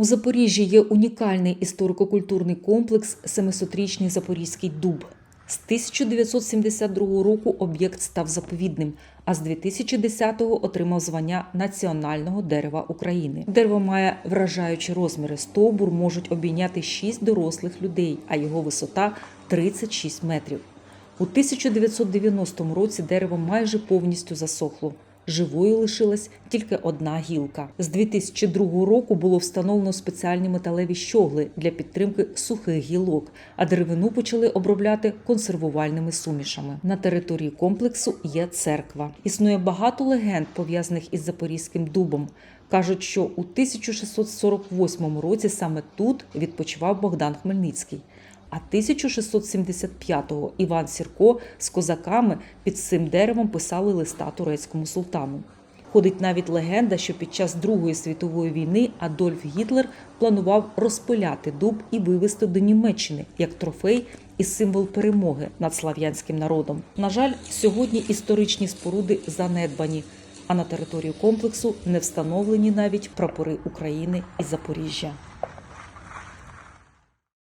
У Запоріжжі є унікальний історико-культурний комплекс Семисотрічний Запорізький дуб. З 1972 року об'єкт став заповідним, а з 2010-го отримав звання національного дерева України. Дерево має вражаючі розміри. Стовбур можуть обійняти 6 дорослих людей, а його висота 36 метрів. У 1990 році дерево майже повністю засохло. Живою лишилась тільки одна гілка. З 2002 року було встановлено спеціальні металеві щогли для підтримки сухих гілок, а деревину почали обробляти консервувальними сумішами. На території комплексу є церква. Існує багато легенд пов'язаних із Запорізьким дубом. Кажуть, що у 1648 році саме тут відпочивав Богдан Хмельницький. А 1675-го Іван Сірко з козаками під цим деревом писали листа турецькому султану. Ходить навіть легенда, що під час Другої світової війни Адольф Гітлер планував розпиляти дуб і вивезти до Німеччини як трофей і символ перемоги над слав'янським народом. На жаль, сьогодні історичні споруди занедбані, а на території комплексу не встановлені навіть прапори України і Запоріжжя.